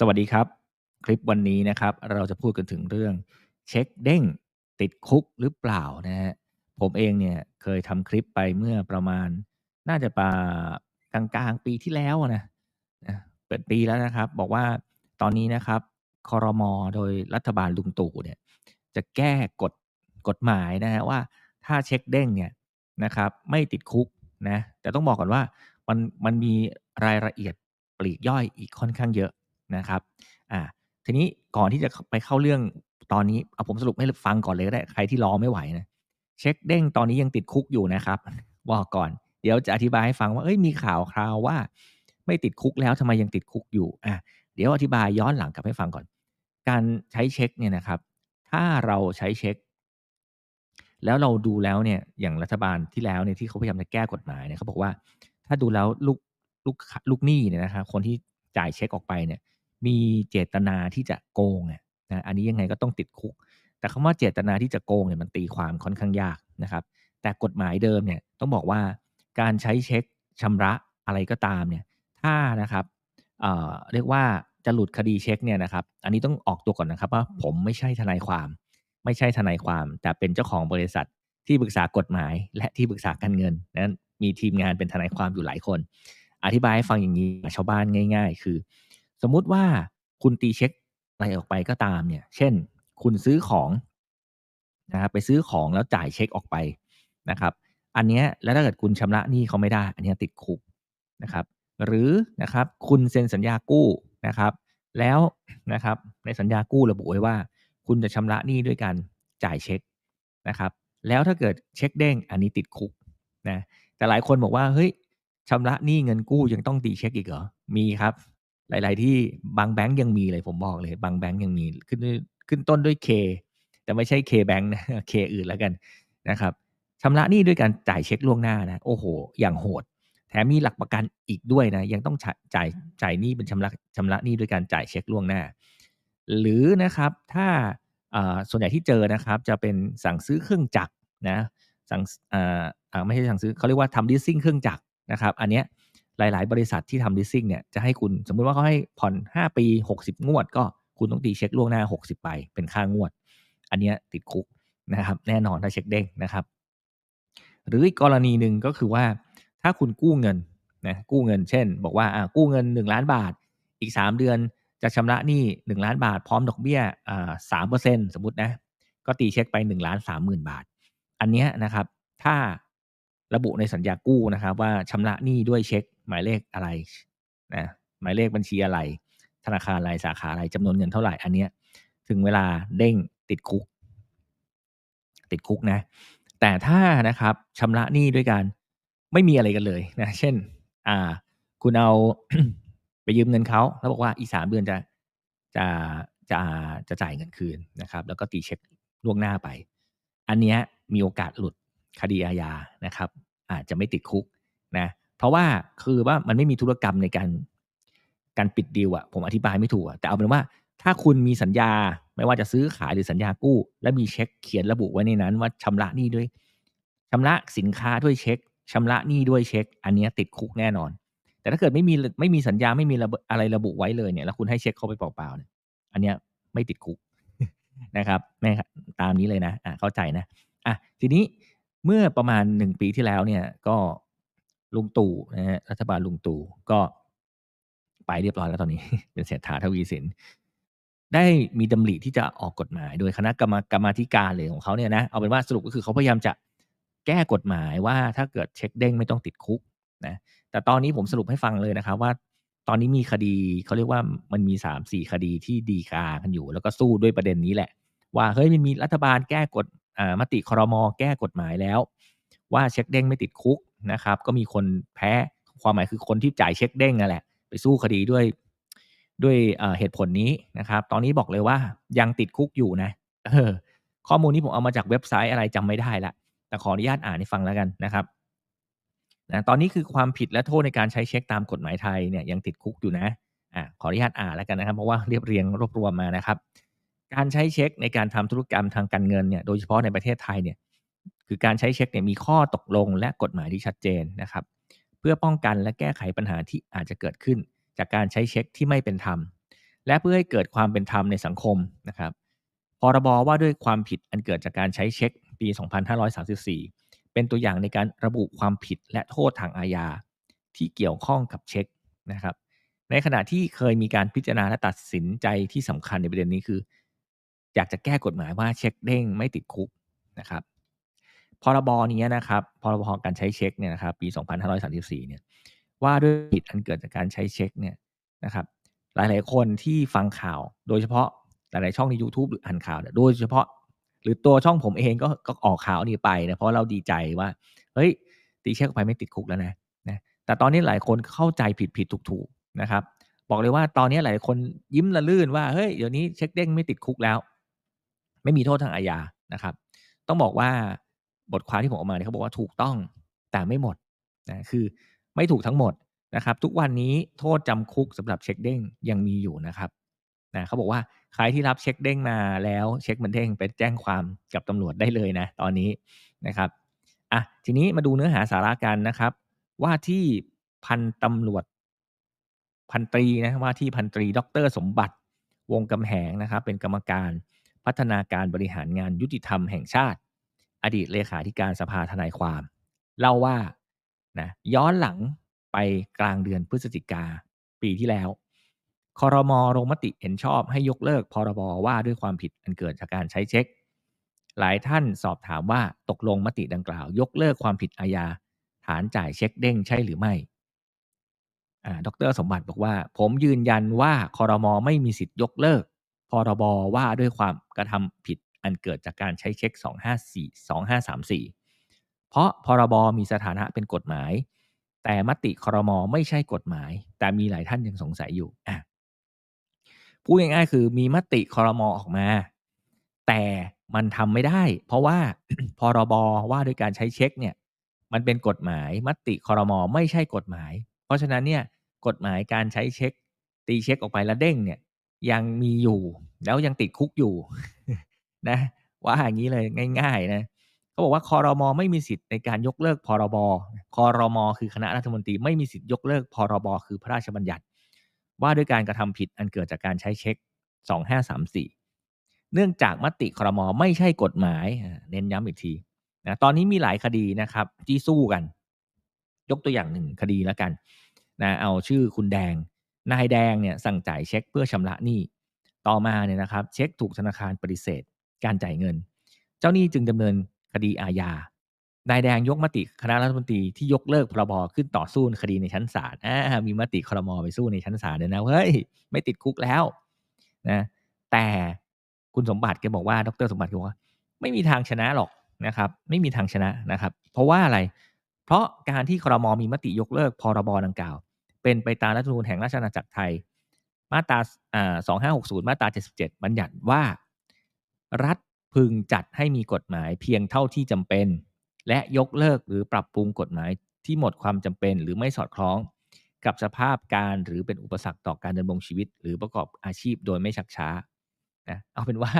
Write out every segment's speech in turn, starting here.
สวัสดีครับ คลิปวันนี้นะครับ เราจะพูดกันถึงเรื่อง เช็คเด้งติดคุกหรือเปล่านะฮะผมเองเนี่ยเคยทำคลิปไปเมื่อประมาณ น่าจะปากลางๆ ปีที่แล้วนะเปิดปีแล้วนะครับ บอกว่าตอนนี้นะครับคอรมอโดยรัฐบาลลุงตู่เนี่ย จะแก้กฎกฎหมายนะฮะว่าถ้าเช็คเด้งเนี่ยนะครับ ไม่ติดคุกนะแต่ต้องบอกก่อนว่ามันมันมีรายละเอียดปลีกย่อยอีกค่อนข้างเยอะ นะครับอ่าทีนี้ก่อนที่จะไปเข้าเรื่องตอนนี้เอาผมสรุปให้ฟังก่อนเลยก็ได้ใครที่รอไม่ไหวนะเช็คเด้งตอนนี้ยังติดคุกอยู่นะครับบอกก่อน เดี๋ยวจะอธิบายให้ฟังว่าเอ้ยมีข่าวคราวว่า ไม่ติดคุกแล้วทำไมยังติดคุกอยู่อะเดี๋ยวอธิบายย้อนหลังกลับให้ฟังก่อน การใช้เช็คเนี่ยนะครับ ถ้าเราใช้เช็ค แล้วเราดูแล้วเนี่ยอย่างรัฐบาลที่แล้วเนี่ยที่เขาพยายามจะแก้กฎหมายเนี่ยเขาบอกว่า ถ้าดูแล้วลูกลูกลูกหนี้เนี่ยนะครับคนที่จ่ายเช็คออกไปเนี่ย มีเจตนาที่จะโกงนะอันนี้ยังไงก็ต้องติดคุก แต่คำว่าเจตนาที่จะโกงเนี่ยมันตีความค่อนข้างยากนะครับ แต่กฎหมายเดิมเนี่ยต้องบอกว่าการใช้เช็คชำระอะไรก็ตามเนี่ยถ้านะครับเเรียกว่าจะหลุดคดีเช็คเนี่ยนะครับ อันนี้ต้องออกตัวก่อนนะครับว่าผมไม่ใช่ทนายความ ไม่ใช่ทนายความ แต่เป็นเจ้าของบริษัทที่ปรึกษากฎหมาย และที่ปรึกษาการเงินนั้นมีทีมงานเป็นทนายความอยู่หลายคน อธิบายให้ฟังอย่างนี้ชาวบ้านง่าย ๆ คือ สมมุติว่าคุณตีเช็คอะไรออกไปก็ตามเนี่ย เช่น คุณซื้อของนะครับไปซื้อของแล้วจ่ายเช็คออกไปนะครับ อันนี้แล้วถ้าเกิดคุณชำระหนี้เขาไม่ได้ อันนี้ติดคุกนะครับ หรือนะครับคุณเซ็นสัญญากู้นะครับ แล้วนะครับในสัญญากู้ระบุไว้ว่า คุณจะชำระหนี้ด้วยการจ่ายเช็คนะครับ แล้วถ้าเกิดเช็คเด้งอันนี้ติดคุกนะแต่หลายคนบอกว่าเฮ้ยชำระหนี้เงินกู้ยังต้องตีเช็คอีกเหรอมีครับ หลาย ๆ ที่บางแบงก์ยังมีเลยผมบอกเลย บางแบงก์ยังมีขึ้นขึ้นต้นด้วย K แต่ไม่ใช่ K แบงก์นะ K อื่นแล้วกันนะครับชำระหนี้ด้วยการจ่ายเช็คล่วงหน้านะโอ้โห อย่างโหด แถมมีหลักประกันอีกด้วยนะ ยังต้องจ่ายจ่ายหนี้เป็นชำระชำระหนี้ด้วยการจ่ายเช็คล่วงหน้า หรือนะครับถ้าส่วนใหญ่ที่เจอนะครับจะเป็นสั่งซื้อเครื่องจักรนะสั่งไม่ใช่สั่งซื้อเขาเรียกว่าทำดิสซิ่งเครื่องจักรนะครับ อันเนี้ย หลาย ๆ บริษัทที่ทำ leasing เนี่ยจะให้คุณสมมุติว่าเขาให้ผ่อน 5 ปี 60 งวด ก็คุณต้องตีเช็คล่วงหน้า 60 ไป เป็นค่างวด อันนี้ติดคุกนะครับแน่นอนถ้าเช็คเด้งนะครับ หรืออีกกรณีหนึ่งก็คือว่าถ้าคุณกู้เงินนะกู้เงินเช่น บอกว่ากู้เงิน 1 ล้านบาท อีก 3 เดือนจะชำระหนี้1ล้านบาท พร้อมดอกเบี้ยสามเปอร์เซ็นต์สมมตินะก็ตีเช็คไป1ล้านสามหมื่นบาท อันนี้นะครับถ้า ระบุในสัญญากู้นะครับ ว่าชำระหนี้ด้วยเช็ค หมายเลขอะไรนะหมายเลขบัญชีอะไร ธนาคารอะไรสาขาอะไรจำนวนเงินเท่าไหร่อันเนี้ยถึงเวลาเด้งติดคุก ติดคุกนะ แต่ถ้านะครับชำระหนี้ด้วยการไม่มีอะไรกันเลยนะเช่น อ่า คุณเอาไปยืมเงินเขาแล้วบอกว่าอีกสามเดือนจะจะจะจะจ่ายเงินคืนนะครับ แล้วก็ตีเช็คล่วงหน้าไป อันเนี้ยมีโอกาสหลุด คดีอาญานะครับ อาจจะไม่ติดคุกนะเพราะว่าคือว่ามันไม่มีธุรกรรมในการการปิดดีลอะผมอธิบายไม่ถูกแต่เอาเป็นว่าถ้าคุณมีสัญญาไม่ว่าจะซื้อขายหรือสัญญากู้ และมีเช็คเขียนระบุไว้ในนั้น ว่าชำระหนี้ด้วยชำระสินค้าด้วยเช็คชำระหนี้ด้วยเช็ค อันนี้ติดคุกแน่นอน แต่ถ้าเกิดไม่มีไม่มีสัญญาไม่มีอะไรระบุไว้เลยเนี่ย แล้วคุณให้เช็คเขาไปเปล่าๆเนี่ยอันนี้ไม่ติดคุกนะครับแม่ตามนี้เลยนะอะเข้าใจนะอะทีนี้ เมื่อประมาณหนึ่งปีที่แล้วเนี่ย ก็ลุงตู่นะฮะรัฐบาลลุงตู่ก็ไปเรียบร้อยแล้วตอนนี้ เป็นเศรษฐาทวีสิน ได้มีดำริที่จะออกกฎหมาย โดยคณะกรรมกรรมธิการเลยของเขาเนี่ยนะเอาเป็นว่าสรุปก็คือเขาพยายามจะแก้กฎหมายว่าถ้าเกิดเช็คเด้งไม่ต้องติดคุกนะแต่ตอนนี้ผมสรุปให้ฟังเลยนะครับว่าตอนนี้มีคดีเขาเรียกว่ามันมีสามสี่คดีที่ดีกากันอยู่ แล้วก็สู้ด้วยประเด็นนี้แหละ ว่าเฮ้ยมันมีรัฐบาลแก้กฎ มติครมแก้กฎหมายแล้ว ว่าเช็คเด้งไม่ติดคุกนะครับ ก็มีคนแพ้ความหมายคือคนที่จ่ายเช็คเด้งนั่นแหละ ไปสู้คดีด้วยด้วยเหตุผลนี้นะครับ ตอนนี้บอกเลยว่ายังติดคุกอยู่นะเออข้อมูลนี้ผมเอามาจากเว็บไซต์อะไรจำไม่ได้ละแต่ขออนุญาตอ่านให้ฟังแล้วกันนะครับนะตอนนี้คือความผิดและโทษในการใช้เช็คตามกฎหมายไทยเนี่ยยังติดคุกอยู่นะอะขออนุญาตอ่านแล้วกันนะครับ เพราะว่าเรียบเรียงรวบรวมมานะครับ การใช้เช็คในการทำธุรกรรมทางการเงินเนี่ยโดยเฉพาะในประเทศไทยเนี่ยคือการใช้เช็คเนี่ยมีข้อตกลงและกฎหมายที่ชัดเจนนะครับ เพื่อป้องกันและแก้ไขปัญหาที่อาจจะเกิดขึ้น จากการใช้เช็คที่ไม่เป็นธรรม และเพื่อให้เกิดความเป็นธรรมในสังคมนะครับพรบว่าด้วยความผิดอันเกิดจากการใช้เช็คปี 2534 เป็นตัวอย่างในการระบุความผิดและโทษทางอาญาที่เกี่ยวข้องกับเช็คนะครับ ในขณะที่เคยมีการพิจารณาและตัดสินใจที่สำคัญในประเด็นนี้คือ อยากจะแก้กฎหมายว่าเช็คเด้งไม่ติดคุกนะครับพรบนี้นะครับพรบการใช้เช็คเนี่ยนะครับปี 2534เนี่ยว่าด้วยผิดอันเกิดจากการใช้เช็คเนี่ยนะครับหลาย ๆ คนที่ฟังข่าว โดยเฉพาะหลาย ๆ ช่องใน YouTube หรืออ่านข่าว โดยเฉพาะ หรือตัวช่องผมเองก็ก็ออกข่าวนี้ไปนะเพราะเราดีใจว่าเฮ้ยตีเช็คไปไม่ติดคุกแล้วนะนะแต่ตอนนี้หลายคนเข้าใจผิดผิดถูกถูกนะครับ บอกเลยว่าตอนนี้หลายคนยิ้มละลื่นว่าเฮ้ยเดี๋ยวนี้เช็คเด้งไม่ติดคุกแล้ว ไม่มีโทษทางอาญานะครับ ต้องบอกว่าบทความที่ผมออกมาเนี่ยเขาบอกว่าถูกต้องแต่ไม่หมดนะคือไม่ถูกทั้งหมดนะครับ ทุกวันนี้โทษจำคุกสำหรับเช็คเด้งยังมีอยู่นะครับนะเขาบอกว่าใครที่รับเช็คเด้งมาแล้วเช็คมันเด้งไปแจ้งความกับตำรวจได้เลยนะตอนนี้นะครับอะทีนี้มาดูเนื้อหาสาระกันนะครับ ว่าที่พันตำรวจพันตรีนะว่าที่พันตรี ดร สมบัติวงกำแหงนะครับ เป็นกรรมการ พัฒนาการบริหารงานยุติธรรมแห่งชาติ อดีตเลขาธิการสภาทนายความ เล่าว่านะย้อนหลังไปกลางเดือนพฤศจิกาปีที่แล้วคอรมอลงมติเห็นชอบให้ยกเลิกพรบว่าด้วยความผิดอันเกิดจากการใช้เช็ค หลายท่านสอบถามว่าตกลงมติดังกล่าว ยกเลิกความผิดอาญาฐานจ่ายเช็คเด้งใช่หรือไม่ดรสมบัติบอกว่า ผมยืนยันว่าคอรมอไม่มีสิทธิ์ยกเลิก พรบว่าด้วยความกระทำผิดอันเกิดจากการใช้เช็ค 254 2534 เพราะพรบมีสถานะเป็นกฎหมาย แต่มติคอรมอไม่ใช่กฎหมาย แต่มีหลายท่านยังสงสัยอยู่อะพูดง่ายๆคือมีมติคอรมอออกมา แต่มันทำไม่ได้ เพราะว่าพรบว่าด้วยการใช้เช็คเนี่ยมันเป็นกฎหมายมติคอรมอไม่ใช่กฎหมาย เพราะฉะนั้นเนี่ยกฎหมายการใช้เช็ค ตีเช็คออกไปแล้วเด้งเนี่ย ยังมีอยู่ แล้วยังติดคุกอยู่นะว่าอย่างนี้เลยง่ายๆนะเขาบอกว่าคอรมอไม่มีสิทธิ์ในการยกเลิกพรบคอรมอคือคณะรัฐมนตรีไม่มีสิทธิ์ยกเลิกพรบคือพระราชบัญญัติ ว่าด้วยการกระทำผิดอันเกิดจากการใช้เช็ค 2534 เนื่องจากมติครมไม่ใช่กฎหมาย เน้นย้ำอีกทีนะตอนนี้มีหลายคดีนะครับที่สู้กัน ยกตัวอย่างหนึ่งคดีแล้วกันนะเอาชื่อคุณแดง นายแดงเนี่ยสั่งจ่ายเช็คเพื่อชำระหนี้ ต่อมาเนี่ยนะครับเช็คถูกธนาคารปฏิเสธ การจ่ายเงิน เจ้าหนี้จึงดำเนินคดีอาญา นายแดงยกมติคณะรัฐมนตรีที่ยกเลิกพรบขึ้นต่อสู้คดีในชั้นศาลมีมติครมไปสู้ในชั้นศาลเลยนะเฮ้ยไม่ติดคุกแล้วนะแต่คุณสมบัติแกบอกว่า ดรสมบัติบอกว่า ไม่มีทางชนะหรอกนะครับ ไม่มีทางชนะนะครับ เพราะว่าอะไร เพราะการที่ครมมีมติยกเลิกพรบดังกล่าว เป็นไปตามรัฐธรรมนูญแห่งราชอาณาจักรไทย มาตราสองห้าหกศูนย์มาตราเจ็ดสิบเจ็ดบัญญัติว่า รัฐพึงจัดให้มีกฎหมายเพียงเท่าที่จำเป็น และยกเลิกหรือปรับปรุงกฎหมายที่หมดความจำเป็น หรือไม่สอดคล้องกับสภาพการหรือเป็นอุปสรรคต่อการดำรงชีวิต หรือประกอบอาชีพโดยไม่ชักช้านะเอาเป็นว่า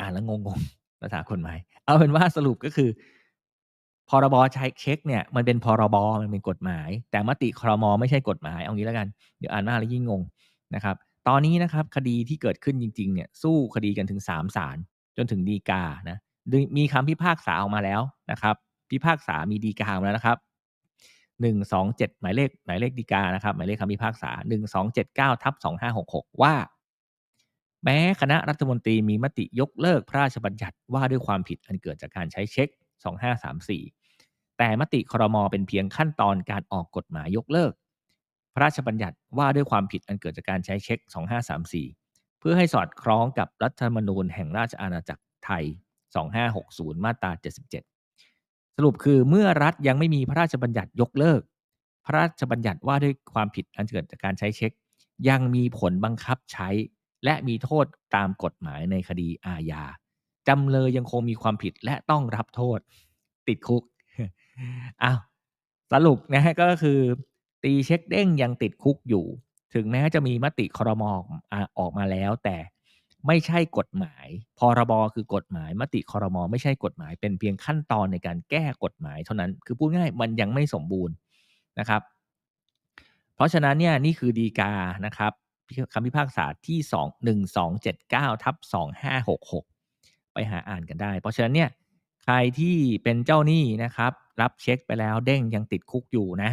อ่านแล้วงงๆภาษากฎหมาย เอาเป็นว่าสรุปก็คือ พรบใช้เช็คเนี่ยมันเป็นพรบมันเป็นกฎหมาย แต่มติครมไม่ใช่กฎหมายเอางี้แล้วกันเดี๋ยวอ่านมากแล้วยิ่งงงนะครับ ตอนนี้นะครับคดีที่เกิดขึ้นจริงๆเนี่ยสู้คดีกันถึงสามศาลจนถึงดีกานะมีคำพิพากษาออกมาแล้วนะครับ พิพากษามีดีกาออกมาแล้วนะครับหนึ่งสองเจ็ดหมายเลขหมายเลขดีกานะครับ หมายเลขคำพิพากษาหนึ่งสองเจ็ดเก้าทับสองห้าหกหกว่า แม้คณะรัฐมนตรีมีมติยกเลิกพระราชบัญญัติว่าด้วยความผิดอันเกิดจากการใช้เช็คสองห้าสามสี่ แต่มติครมเป็นเพียงขั้นตอนการออกกฎหมายยกเลิก พระราชบัญญัติว่าด้วยความผิดอันเกิดจากการใช้เช็ค 2534 เพื่อให้สอดคล้องกับรัฐธรรมนูญแห่งราชอาณาจักรไทย 2560 มาตรา 77 สรุปคือเมื่อรัฐยังไม่มีพระราชบัญญัติยกเลิก พระราชบัญญัติว่าด้วยความผิดอันเกิดจากการใช้เช็ค ยังมีผลบังคับใช้ และมีโทษตามกฎหมายในคดีอาญาจำเลยยังคงมีความผิดและต้องรับโทษ ติดคุก อ้าวสรุปนะฮะก็คือ ตีเช็คเด้งยังติดคุกอยู่ ถึงแม้จะมีมติครมออกมาแล้ว แต่ไม่ใช่กฎหมาย พรบคือกฎหมาย มติคอรมอไม่ใช่กฎหมาย เป็นเพียงขั้นตอนในการแก้กฎหมายเท่านั้น คือพูดง่ายมันยังไม่สมบูรณ์นะครับ เพราะฉะนั้นเนี่ยนี่คือดีกานะครับคำพิพากษาที่ 2 1279ทับ2566 ไปหาอ่านกันได้ เพราะฉะนั้นเนี่ย ใครที่เป็นเจ้าหนี้นะครับ รับเช็คไปแล้วเด้งยังติดคุกอยู่นะ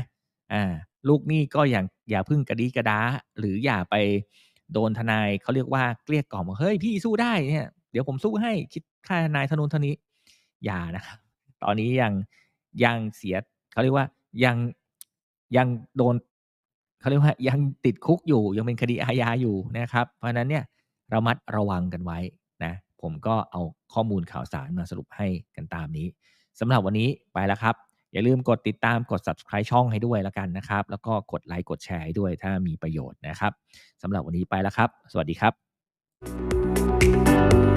อ่าลูกหนี้ก็อย่างอย่าพึ่งกระดีกระดา หรืออย่าไปโดนทนายเขาเรียกว่าเกลี้ยกล่อมเฮ้ยพี่สู้ได้เนี่ยเดี๋ยวผมสู้ให้คิดค่าทนายเท่านู้นเท่านี้ อย่านะครับตอนนี้ยังยังเสียเขาเรียกว่ายังยังโดนเขาเรียกว่ายังติดคุกอยู่ยังเป็นคดีอาญาอยู่นะครับ เพราะฉะนั้นเนี่ยระมัดระวังกันไว้ ผมก็เอาข้อมูลข่าวสารมาสรุปให้กันตามนี้สำหรับวันนี้ไปแล้วครับ อย่าลืมกดติดตามกด subscribe ช่องให้ด้วยแล้วกันนะครับ แล้วก็กดไลค์กดแชร์ให้ด้วยถ้ามีประโยชน์นะครับสำหรับวันนี้ไปแล้วครับ สวัสดีครับ